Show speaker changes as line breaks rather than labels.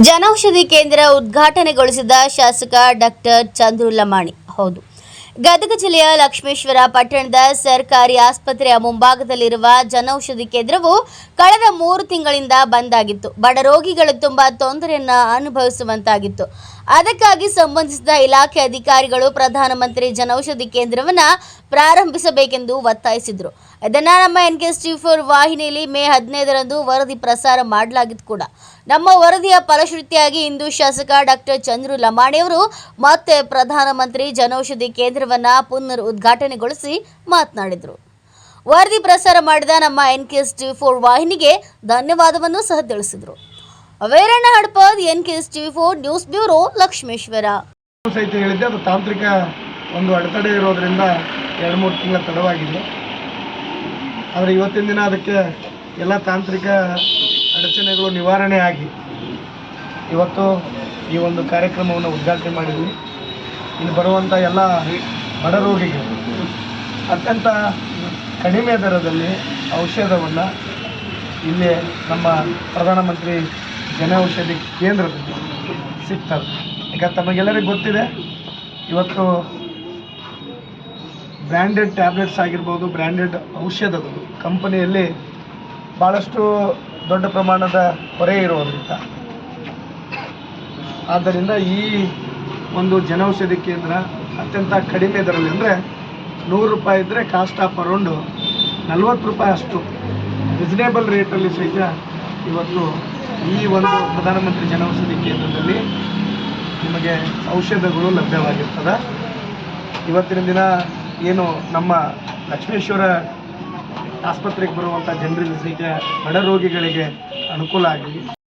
ಜನೌಷಧಿ ಕೇಂದ್ರ ಉದ್ಘಾಟನೆಗೊಳಿಸಿದ ಶಾಸಕ ಡಾಕ್ಟರ್ ಚಂದ್ರು ಲಮಾಣಿ. ಹೌದು. ಗದಗ ಜಿಲ್ಲೆಯ ಲಕ್ಷ್ಮೇಶ್ವರ ಪಟ್ಟಣದ ಸರ್ಕಾರಿ ಆಸ್ಪತ್ರೆಯ ಮುಂಭಾಗದಲ್ಲಿರುವ ಜನೌಷಧಿ ಕೇಂದ್ರವು ಕಳೆದ ಮೂರು ತಿಂಗಳಿಂದ ಬಂದ್ ಆಗಿತ್ತು. ಬಡ ರೋಗಿಗಳು ತುಂಬಾ ತೊಂದರೆಯನ್ನ ಅನುಭವಿಸುವಂತಾಗಿತ್ತು. ಅದಕ್ಕಾಗಿ ಸಂಬಂಧಿಸಿದ ಇಲಾಖೆ ಅಧಿಕಾರಿಗಳು ಪ್ರಧಾನಮಂತ್ರಿ ಜನೌಷಧಿ ಕೇಂದ್ರವನ್ನ ಪ್ರಾರಂಭಿಸಬೇಕೆಂದು ಒತ್ತಾಯಿಸಿದರು. ಇದನ್ನ ನಮ್ಮ ಎನ್ ಕೆ ಫೋರ್ ವಾಹಿನಿಯಲ್ಲಿ ಮೇ ಹದಿನೈದರಂದು ವರದಿ ಪ್ರಸಾರ ಮಾಡಲಾಗಿತ್ತು ಕೂಡ. ನಮ್ಮ ವರದಿಯ ಫಲಶ್ರುತಿಯಾಗಿ ಇಂದು ಶಾಸಕ ಡಾಕ್ಟರ್ ಚಂದ್ರು ಲಮಾಣಿಯವರು ಮತ್ತೆ ಪ್ರಧಾನಮಂತ್ರಿ ಜನೌಷಧಿ ಕೇಂದ್ರವನ್ನ ಪುನರ್ ಉದ್ಘಾಟನೆಗೊಳಿಸಿ ಮಾತನಾಡಿದರು. ವರದಿ ಪ್ರಸಾರ ಮಾಡಿದ ನಮ್ಮ ಎನ್ ಕೆ ಫೋರ್ ವಾಹಿನಿಗೆ ಧನ್ಯವಾದವನ್ನು ಸಹ ತಿಳಿಸಿದರು. Veeranna Hadapad N K TV four news bureau Lakshmeshwara
ಸಹಿತ ಹೇಳಿದ್ದೆ, ಅದು ತಾಂತ್ರಿಕ ಒಂದು ಅಡೆತಡೆ ಇರೋದ್ರಿಂದ ಎರಡು ಮೂರು ತಿಂಗಳ ತಡವಾಗಿದೆ. ಆದರೆ ಇವತ್ತಿನ ದಿನ ಅದಕ್ಕೆ ಎಲ್ಲ ತಾಂತ್ರಿಕ ಅಡಚಣೆಗಳು ನಿವಾರಣೆ ಆಗಿ ಇವತ್ತು ಈ ಒಂದು ಕಾರ್ಯಕ್ರಮವನ್ನು ಉದ್ಘಾಟನೆ ಮಾಡಿದ್ವಿ. ಇಲ್ಲಿ ಬರುವಂಥ ಎಲ್ಲ ಬಡ ರೋಗಿಗಳು ಅತ್ಯಂತ ಕಡಿಮೆ ದರದಲ್ಲಿ ಔಷಧವನ್ನು ಇಲ್ಲಿ ನಮ್ಮ ಪ್ರಧಾನಮಂತ್ರಿ ಜನೌಷಧಿ ಕೇಂದ್ರದಲ್ಲಿ ಸಿಗ್ತದೆ. ಈಗ ತಮಗೆಲ್ಲರಿಗೂ ಗೊತ್ತಿದೆ, ಇವತ್ತು ಬ್ರ್ಯಾಂಡೆಡ್ ಟ್ಯಾಬ್ಲೆಟ್ಸ್ ಆಗಿರ್ಬೋದು ಬ್ರ್ಯಾಂಡೆಡ್ ಔಷಧಗಳು ಕಂಪನಿಯಲ್ಲಿ ಭಾಳಷ್ಟು ದೊಡ್ಡ ಪ್ರಮಾಣದ ಹೊರೆ ಇರೋದ್ರಿಂದ. ಆದ್ದರಿಂದ ಈ ಒಂದು ಜನೌಷಧಿ ಕೇಂದ್ರ ಅತ್ಯಂತ ಕಡಿಮೆ ದರದಲ್ಲಿ ಅಂದರೆ ನೂರು ರೂಪಾಯಿ ಇದ್ದರೆ ಕಾಸ್ಟ್ ಆಫ್ ಅರೌಂಡು ನಲ್ವತ್ತು ರೂಪಾಯಿ ಅಷ್ಟು. ರಿಸನೇಬಲ್ ರೇಟಲ್ಲಿ ಸಹಿತ ಇವತ್ತು ಈ ಒಂದು ಪ್ರಧಾನಮಂತ್ರಿ ಜನೌಷಧಿ ಕೇಂದ್ರದಲ್ಲಿ ನಿಮಗೆ ಔಷಧಗಳು ಲಭ್ಯವಾಗಿರ್ತದೆ. ಇವತ್ತಿನ ದಿನ ಏನು ನಮ್ಮ ಲಕ್ಷ್ಮೇಶ್ವರ ಆಸ್ಪತ್ರೆಗೆ ಬರುವಂಥ ಜನರಿಗೆ ಸಹಿತ ಬಡ ರೋಗಿಗಳಿಗೆ ಅನುಕೂಲ ಆಗಲಿ.